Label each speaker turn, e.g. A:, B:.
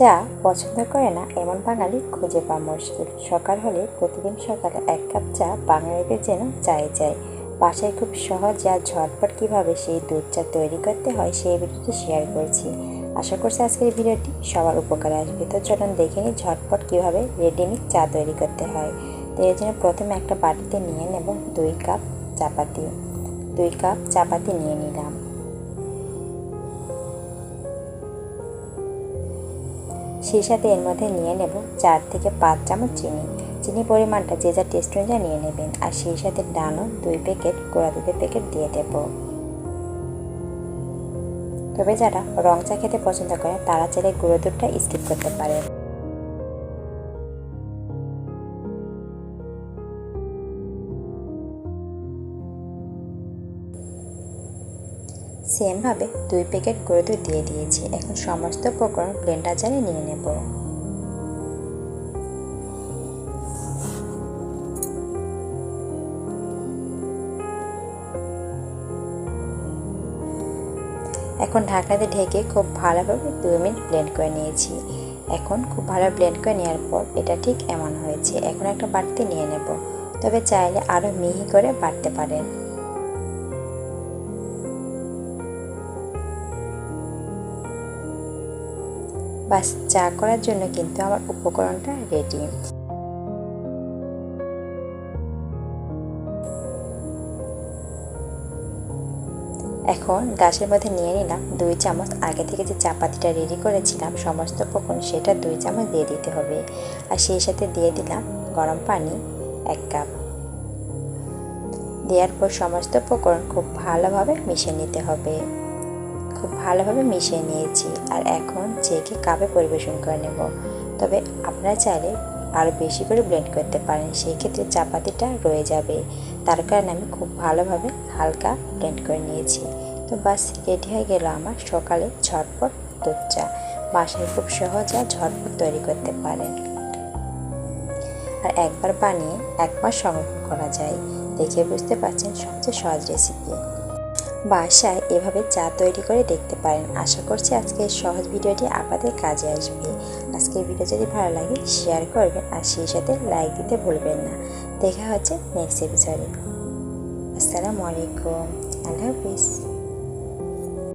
A: চা পছন্দ করে না, এমন বাঙালি খুঁজে পাওয়া মুশকিল। সকাল হলে প্রতিদিন সকালে এক কাপ চা বাঙালিদের যেন চাই চাই বাসায় খুব সহজ আর ঝটপট কীভাবে সেই দুধ চা তৈরি করতে হয় সেই ভিডিওটি শেয়ার করছি। আশা করছি আজকের ভিডিওটি সবার উপকারে আসবে। তো চলুন দেখে নিই ঝটপট কীভাবে রেডিমেড চা তৈরি করতে হয়। তো এর জন্য প্রথমে একটা বাটিতে নিয়ে নেব দুই কাপ চাপাতি। দুই কাপ চাপাতি নিয়ে নিলাম। সেই সাথে এর মধ্যে নিয়ে নেব চার থেকে পাঁচ চামচ চিনি। চিনি পরিমাণটা যে যা টেস্ট অনুযায়ী নিয়ে নেবেন। আর সেই সাথে ডানো দুই প্যাকেট গোড়া দুধের প্যাকেট দিয়ে দেব। তবে যারা রং চা খেতে পছন্দ করে তারা চাইলে গুঁড়ো দুধটা স্কিপ করতে পারে সেমভাবে দুই প্যাকেট গুঁড়ো দুধ দিয়ে দিয়েছি। এখন সমস্ত উপকরণ ব্লেন্ডার জারে নিয়ে নেব। এখন ঢাকাতে ঢেকে খুব ভালোভাবে দুই মিনিট ব্লেন্ড করে নিয়েছি। এখন খুব ভালো ব্লেন্ড করে নেওয়ার পর এটা ঠিক এমন হয়েছে। এখন একটা বাড়তে নিয়ে নেব। তবে চাইলে আরও মিহি করে বাড়তে পারেন। বাস চা করার জন্য কিন্তু আমার উপকরণটা রেডি এখন গাছের মধ্যে নিয়ে নিলাম দুই চামচ, আগে থেকে যে চাপাতিটা রেডি করেছিলাম, সমস্ত উপকরণ সেটা দুই চামচ দিয়ে দিতে হবে। আর সেই সাথে দিয়ে দিলাম গরম পানি এক কাপ। দেওয়ার পর সমস্ত উপকরণ খুব ভালোভাবে মিশিয়ে নিতে হবে। খুব ভালোভাবে মিশিয়ে নিয়েছি আর এখন চেকে কাপে পরিবেশন করে নেব। তবে আপনারা চাইলে আরও বেশি করে ব্লেন্ড করতে পারেন সেই ক্ষেত্রে চাপাতিটা রয়ে যাবে। তার কারণে আমি খুব ভালোভাবে হালকা ব্লেন্ড করে নিয়েছি। তো বাস, রেডি হয়ে গেল আমার সকালে ঝটপট দুধ চা। বাসায় খুব সহজ আর ঝটপট তৈরি করতে পারেন। আর একবার বানিয়ে একবার সংরক্ষণ করা যায়, দেখে বুঝতে পারছেন সবচেয়ে সহজ রেসিপি বাসায় এভাবে চা তৈরি করে দেখতে পারেন। আশা করছি আজকের সহজ ভিডিওটি আপনাদের কাজে আসবে। আজকের ভিডিও যদি ভালো লাগে শেয়ার করবেন আর সেই সাথে লাইক দিতে ভুলবেন না। দেখা হচ্ছে নেক্সট এপিসোডে আসসালামু আলাইকুম। আল্লাহ হাফিজ।